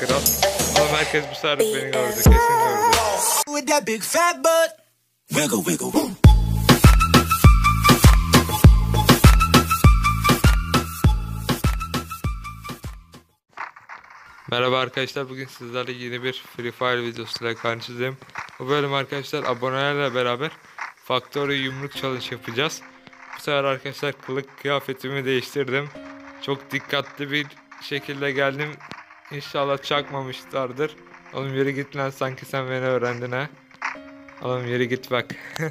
kral. Oğlum herkes bu sefer beni gördü kesin gördü. with that big fat butt. Wiggle, wiggle. Merhaba arkadaşlar bugün sizlerle yeni bir Free Fire videosuyla karşınızdayım. Bu bölüm arkadaşlar abonelerle beraber Factory yumruk challenge yapacağız. Bu sefer arkadaşlar kılık kıyafetimi değiştirdim. Çok dikkatli bir şekilde geldim. İnşallah çakmamışlardır. Oğlum yürü git lan sanki sen beni öğrendin ha. Oğlum yürü git bak.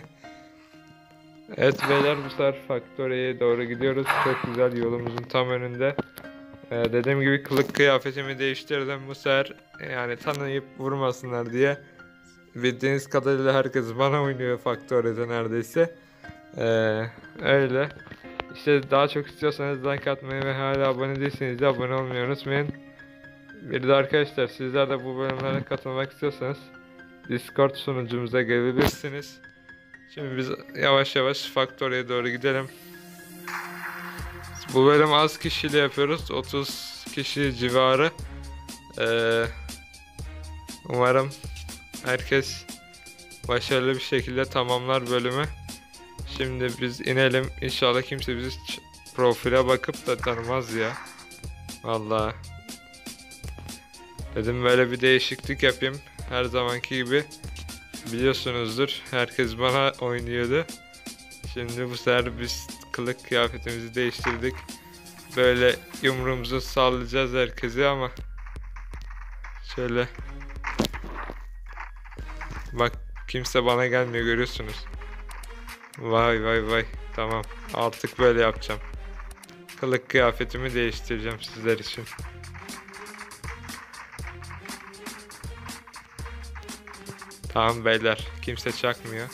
evet beyler bu sefer Factory'ye doğru gidiyoruz. Çok güzel yolumuzun tam önünde. Ee, dediğim gibi kılık kıyafetimi değiştirdim bu sefer yani tanıyıp vurmasınlar diye bildiğiniz kadarıyla herkes bana oynuyor Factory'de neredeyse Ee, öyle işte daha çok istiyorsanız like atmayı ve hala abone değilseniz de abone olmayı unutmayın bir de arkadaşlar sizler de bu bölümlere katılmak istiyorsanız Discord sunucumuza gelebilirsiniz şimdi biz yavaş yavaş Factory'ye doğru gidelim bu bölüm az kişiyle yapıyoruz. 30 kişi civarı. Ee, umarım herkes başarılı bir şekilde tamamlar bölümü. Şimdi biz inelim. İnşallah kimse bizi profile bakıp da tanımaz ya. Vallahi. Dedim böyle bir değişiklik yapayım. Her zamanki gibi biliyorsunuzdur. Herkes bana oynuyordu. Şimdi bu sefer biz kılık kıyafetimizi değiştirdik. Böyle yumruğumuzu sallayacağız herkese ama şöyle bak kimse bana gelmiyor görüyorsunuz. Vay vay vay tamam artık böyle yapacağım. Kılık kıyafetimi değiştireceğim sizler için. Tamam beyler kimse çakmıyor.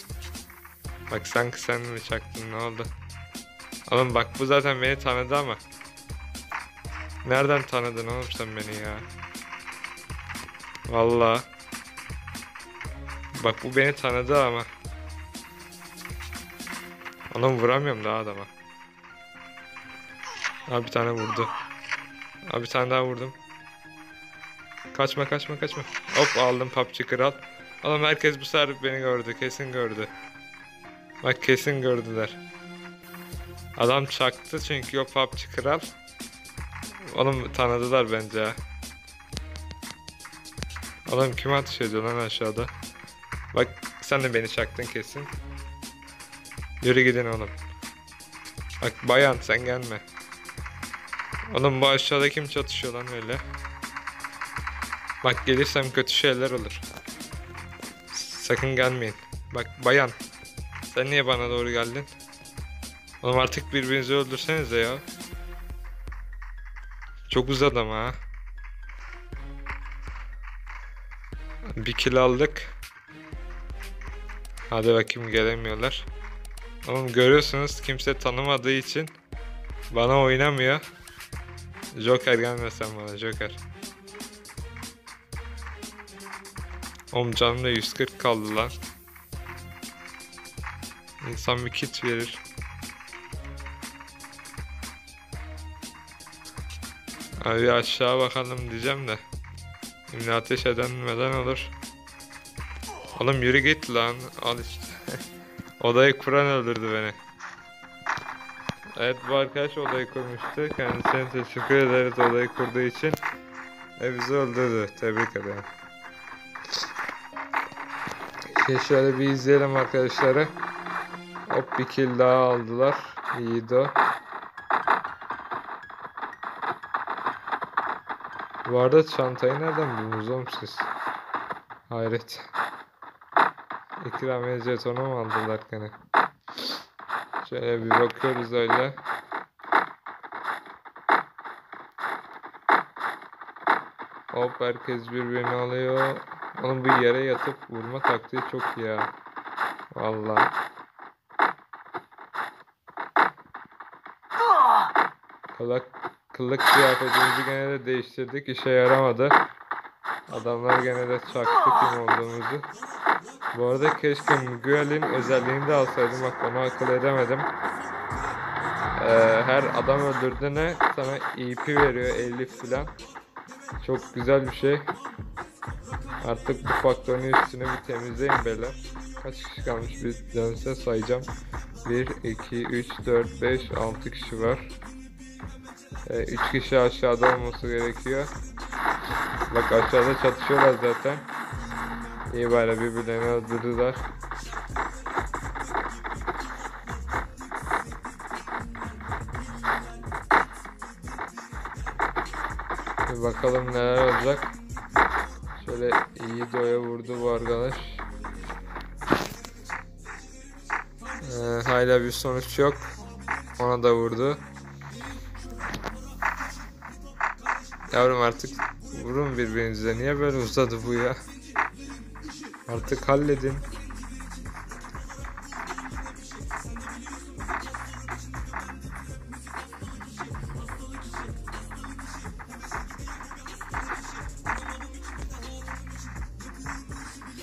Bak sanki sen mi çaktın ne oldu? Oğlum bak bu zaten beni tanıdı ama. Nereden tanıdın oğlum sen beni ya? Vallahi. Bak bu beni tanıdı ama. Oğlum vuramıyorum daha adama. Abi bir tane vurdu. Abi bir tane daha vurdum. Kaçma kaçma kaçma. Hop aldım PUBG kral. Oğlum herkes bu sefer beni gördü. Kesin gördü. Bak kesin gördüler. Adam çaktı çünkü o PUBG kral. Oğlum tanıdılar bence ha. Adam kim ateş ediyor lan aşağıda? Bak sen de beni çaktın kesin. Yürü gidin oğlum. Bak bayan sen gelme. Oğlum bu aşağıda kim çatışıyor lan öyle? Bak gelirsem kötü şeyler olur. Sakın gelmeyin. Bak bayan. Sen niye bana doğru geldin? Oğlum artık birbirinizi öldürsenize ya. Çok uzadı ama ha. Bir kill aldık. Hadi bakayım gelemiyorlar. Oğlum görüyorsunuz kimse tanımadığı için bana oynamıyor. Joker gelmesen bana Joker. Oğlum canım da 140 kaldı lan. İnsan bir kit verir. Abi aşağı bakalım diyeceğim de. Şimdi ateş edilmeden olur. Oğlum yürü git lan. Al işte. odayı kuran öldürdü beni. Evet bu arkadaş odayı kurmuştu. Kendisine teşekkür ederiz odayı kurduğu için. Ve bizi öldürdü. Tebrik ederim. Şimdi şöyle bir izleyelim arkadaşları. Hop bir kill daha aldılar. İyiydi o. Bu arada çantayı nereden buldunuz oğlum siz? Hayret. İkramiye jetonu mu aldılar gene? Şöyle bir bakıyoruz öyle. Hop herkes birbirini alıyor. Onun bu yere yatıp vurma taktiği çok ya. Vallahi. Kılık, kılık kıyafetimizi gene de değiştirdik. işe yaramadı. Adamlar gene de çaktı kim olduğumuzu. Bu arada keşke Miguel'in özelliğini de alsaydım. Bak onu akıl edemedim. Ee, her adam öldürdüğüne sana EP veriyor 50 filan. Çok güzel bir şey. Artık bu faktörün üstünü bir temizleyin beyler. Kaç kişi kalmış bir dönse sayacağım. 1, 2, 3, 4, 5, 6 kişi var. 3 kişi aşağıda olması gerekiyor. Bak aşağıda çatışıyorlar zaten. İyi bari birbirlerini öldürdüler. Bir bakalım neler olacak. Şöyle iyi doya vurdu bu arkadaş. Ee, hala bir sonuç yok. Ona da vurdu. Yavrum artık vurun birbirinize. Niye böyle uzadı bu ya? Artık halledin.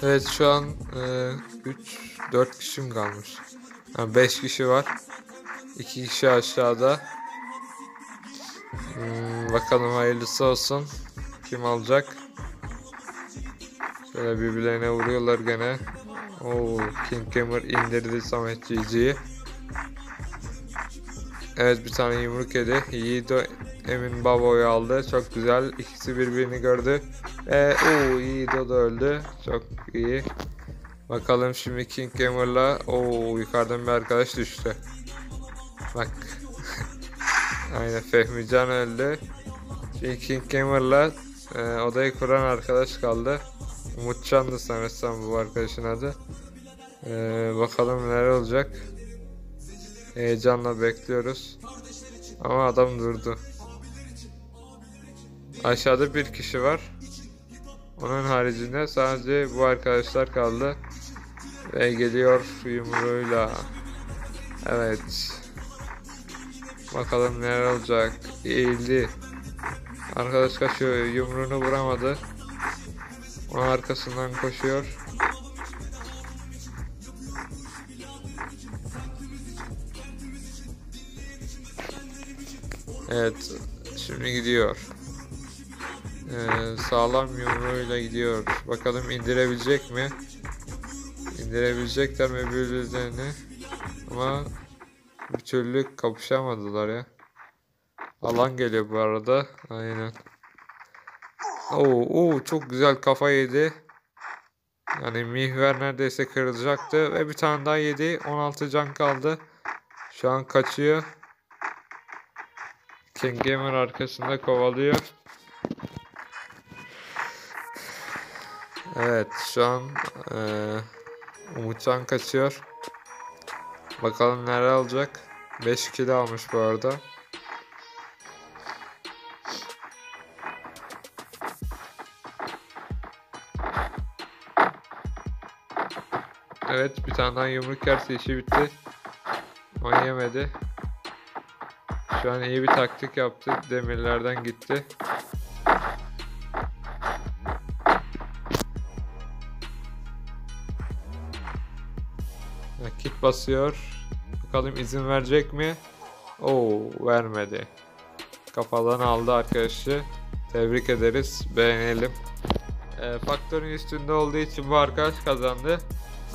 Evet şu an 3 4 kişi mi kalmış? 5 kişi var. 2 kişi aşağıda. Hmm, bakalım hayırlısı olsun. Kim alacak? Şöyle birbirlerine vuruyorlar gene. Oo, King Gamer indirdi Samet GG'yi. Evet bir tane yumruk yedi. Yiğido Emin Babo'yu aldı. Çok güzel. İkisi birbirini gördü. Ve o Yiğido da öldü. Çok iyi. Bakalım şimdi King Gamer'la o yukarıdan bir arkadaş düştü. Bak. Aynen Fehmican öldü. Şimdi King Gamer'la e, odayı kuran arkadaş kaldı. Umutcan'dı sanırsam bu arkadaşın adı. E, bakalım neler olacak. Heyecanla bekliyoruz. Ama adam durdu. Aşağıda bir kişi var. Onun haricinde sadece bu arkadaşlar kaldı. Ve geliyor yumruğuyla. Evet. Bakalım neler olacak. Eğildi. Arkadaş kaçıyor. Yumruğunu vuramadı. Onun arkasından koşuyor. Evet. Şimdi gidiyor. Ee, sağlam yumruğuyla gidiyor. Bakalım indirebilecek mi? İndirebilecekler mi birbirlerini? Ama bir türlü kapışamadılar ya. Alan geliyor bu arada. Aynen. Oo, oo çok güzel kafa yedi. Yani mihver neredeyse kırılacaktı ve bir tane daha yedi. 16 can kaldı. Şu an kaçıyor. King Gamer arkasında kovalıyor. Evet şu an eee Umutcan kaçıyor. Bakalım neler alacak. 5 kilo almış bu arada. Evet bir tane daha yumruk yerse işi bitti. Ama yemedi. Şu an iyi bir taktik yaptı. Demirlerden gitti. Kit basıyor. Bakalım izin verecek mi? Oo vermedi. Kafadan aldı arkadaşı. Tebrik ederiz. Beğenelim. E, faktörün üstünde olduğu için bu arkadaş kazandı.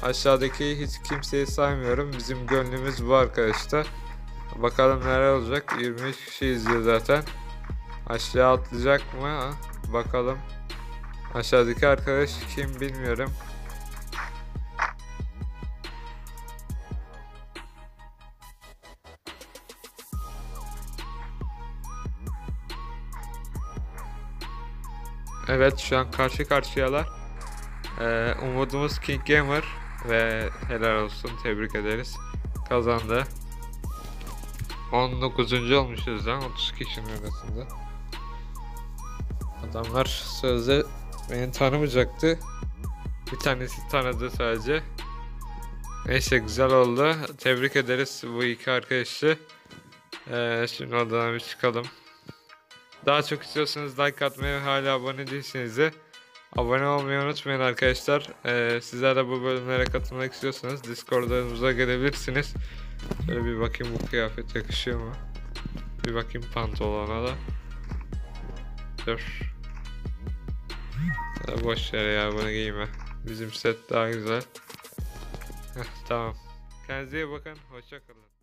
Aşağıdaki hiç kimseyi saymıyorum. Bizim gönlümüz bu arkadaşta. Bakalım neler olacak. 23 kişi izliyor zaten. Aşağı atlayacak mı? Bakalım. Aşağıdaki arkadaş kim bilmiyorum. Evet şu an karşı karşıyalar. Ee, umudumuz King Gamer ve helal olsun tebrik ederiz. Kazandı. 19. olmuşuz lan 30 kişinin arasında. Adamlar sözde beni tanımayacaktı. Bir tanesi tanıdı sadece. Neyse güzel oldu. Tebrik ederiz bu iki arkadaşı. Ee, şimdi odadan bir çıkalım. Daha çok istiyorsanız like atmayı ve hala abone değilseniz de abone olmayı unutmayın arkadaşlar. Ee, sizler de bu bölümlere katılmak istiyorsanız Discord'umuza gelebilirsiniz. Şöyle bir bakayım bu kıyafet yakışıyor mu? Bir bakayım pantolona da. Dur. Ya boş ver ya bunu giyme. Bizim set daha güzel. Tamam. Kendinize iyi bakın. Hoşça kalın.